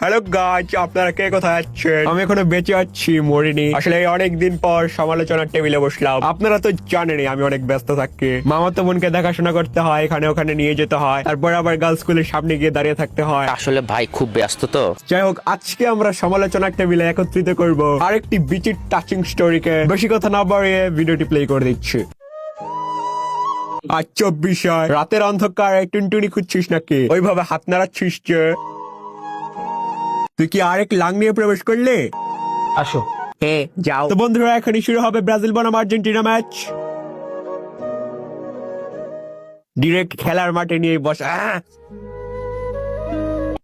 Hello গাছ আপনারা কে কোথায় আছেন? আমি এখনও বেঁচে আছি মরিনি। আসলে অনেক দিন পর সমালোচনার টেবিলে বসলাম। আপনারা তো জানেনই আমি অনেক ব্যস্ত থাকি। মামাতো বোনকে দেখাশোনা করতে হয় এখানে ওখানে নিয়ে যেতে হয়। তারপর আবার গার্লস স্কুলের সামনে গিয়ে দাঁড়িয়ে থাকতে হয়। আসলে ভাই খুব ব্যস্ত তো। যাই হোক আজকে আমরা সমালোচনার টেবিলে একত্রিত করব আরেকটি বিচির টাচিং স্টোরিকে বেশি কথা না বাড়িয়ে ভিডিওটি প্লে করে দিচ্ছি। আর চব্বিশ রাতের অন্ধকারে টুনটুনি খুঁজছিস নাকি? ওইভাবে হাত নাড়াচ্ছিস যে তুই কি আরেক লাং নিয়ে প্রবেশ করলে? আসো। হ্যাঁ যাও। তো বন্ধুরা এখনই শুরু হবে ব্রাজিল বনাম আর্জেন্টিনা ম্যাচ। ডিরেক্ট খেলার মাঠে নিয়ে বসা!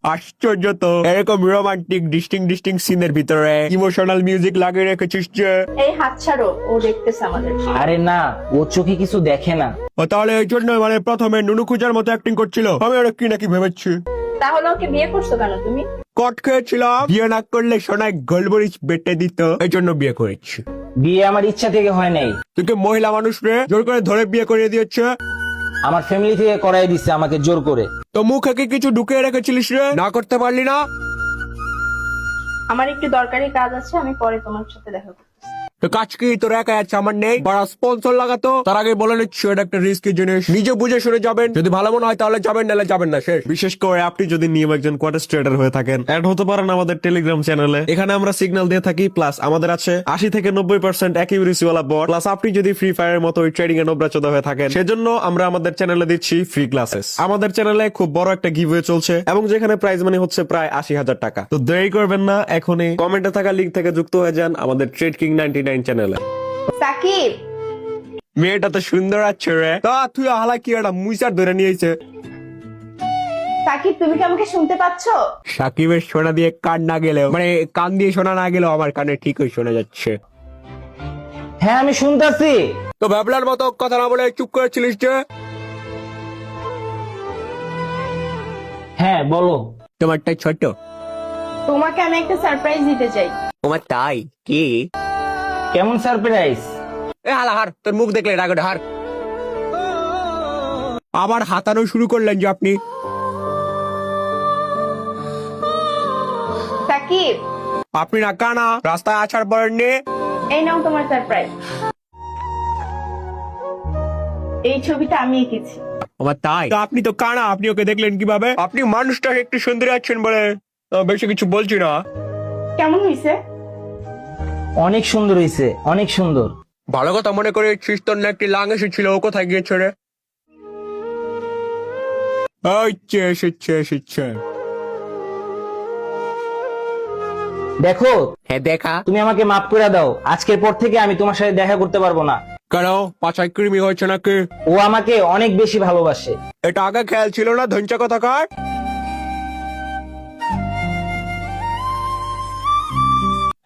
আশ্চর্য তো এরকম রোমান্টিক ডিস্টিং ডিস্টিং সিনের ভিতরে। ইমোশনাল মিউজিক লাগিয়ে রেখেছিস যে। এই হাত ছাড়ো ও দেখতেছে আমাদের। আরে না ও চোখে কিছু দেখে না। ও তাহলে এই জন্য মানে প্রথমে নুনু খুঁজার মতো অ্যাক্টিং করছিল। আমি ওরা কি নাকি ভেবেছি। তাহলে ওকে বিয়ে করছ কেন তুমি? কট খেয়েছিলাম। বিয়ে না করলে সোনায় গোলমরিচ বেটে দিত। এই জন্য বিয়ে করেছি। বিয়ে আমার ইচ্ছা থেকে হয় নাই। তুই কি মহিলা মানুষ রে? জোর করে ধরে বিয়ে করিয়ে দিয়েছে? আমার ফ্যামিলি থেকে করাই দিচ্ছে আমাকে জোর করে। তো মুখে কি কিছু ঢুকিয়ে রেখেছিলিস রে? না করতে পারলি না? আমার একটু দরকারি কাজ আছে আমি পরে তোমার সাথে দেখা করব। কাজ কি? তোর একা আছে আমার নেই। বড় স্পন্সর লাগাতো। তার আগে বলে নিচ্ছি, এটা একটা জিনিস। নিজে বুঝে শুনে যাবেন। যদি ভালো মনে হয় তাহলে যাবেন, নাহলে যাবেন না, শেষ। বিশেষ করে আপনি যদি নিয়ম একজন কোয়ার্টার ট্রেডার হয়ে থাকেন। অ্যাড হতে পারেন আমাদের টেলিগ্রাম চ্যানেলে এখানে আমরা সিগন্যাল দিয়ে থাকি প্লাস আমাদের আছে আশি থেকে নব্বই পার্সেন্ট অ্যাকিউরেসি বট প্লাস আপনি যদি ফ্রি ফায়ারের মতো ট্রেডিং এ নব্রাচোদা হয়ে থাকেন, সেজন্য আমরা আমাদের চ্যানেলে দিচ্ছি ফ্রি ক্লাসেস আমাদের চ্যানেলে খুব বড় একটা গিভওয়ে চলছে, এবং যেখানে প্রাইজ মানি হচ্ছে প্রায় আশি হাজার টাকা। তো দেরি করবেন না, এখনই কমেন্টে থাকা লিঙ্ক থেকে যুক্ত হয়ে যান আমাদের ট্রেড কিং নাইনটি নাইন চ্যানেলে সাকিব। মেয়েটা তো সুন্দর আছে রে। তা তুই কি একটা মুইসার ধরে নিয়েছে? সাকিব তুমি কি আমাকে শুনতে পাচ্ছ? সাকিবের শোনা দিয়ে কান না গেলেও মানে কান দিয়ে শোনা না গেলেও আমার কানে ঠিকই শোনা যাচ্ছে। হ্যাঁ আমি শুনতাছি। তো মতো কথা না বলে চুপ করেছিলিস যে? হ্যাঁ বলো। তোমারটা ছোট তোমাকে আমি একটা সারপ্রাইজ দিতে চাই। তোমার তাই? কি? কেমন সারপ্রাইজ? এ হালা হার তোর মুখ দেখলে রাগটা হার। আবার হাতানো শুরু করলেন যে আপনি। সাকিব। আপনি না কানা রাস্তায় আসার পর নিয়ে এই নাও তোমার সারপ্রাইজ। এই ছবিটা আমি এঁকেছি। আমার তাই? তো আপনি তো কানা আপনি ওকে দেখলেন কীভাবে? আপনি মানুষটা একটু সুন্দর আছেন বলে আহ, বেশি কিছু বলছি না। কেমন হয়েছে অনেক সুন্দর হয়েছে অনেক সুন্দর। ভালো কথা মনে করে তোর না একটি লাং এসেছিল ও কোথায় গিয়েছে রে? আচ্ছা দেখো হ্যাঁ দেখা। তুমি আমাকে মাফ করে দাও আজকের পর থেকে আমি তোমার সাথে দেখা করতে পারব না। কেন? পাছায় কৃমি হয়েছে নাকি? ও আমাকে অনেক বেশি ভালোবাসে। এটা আগে খেয়াল ছিল না ধঞ্চা কথা কার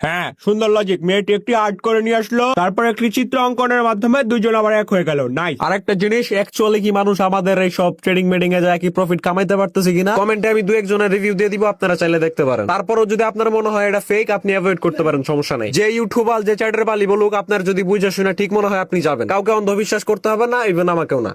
হ্যাঁ সুন্দর লজিক মেয়েটি একটি আর্ট করে নিয়ে আসলো, তারপর একটি চিত্র অঙ্কনের মাধ্যমে দুজন আবার এক হয়ে গেল। নাই আরেকটা জিনিস অ্যাকচুয়ালি কি মানুষ আমাদের এই সব ট্রেডিং মেডিং এ যায়, কি প্রফিট কামাইতে পারতেছে কিনা? কমেন্টে আমি দু একজনের রিভিউ দিয়ে দিব, আপনারা চাইলে দেখতে পারেন। তারপরও যদি আপনার মনে হয় এটা ফেক আপনি অ্যাভয়েড করতে পারেন, সমস্যা নেই। যে ইউটিউবার যে চ্যাটের বালি বলুক, আপনার যদি বুঝে শুনে ঠিক মনে হয়, আপনি যাবেন। কাউকে অন্ধবিশ্বাস করতে হবে না ইভেন আমাকেও না।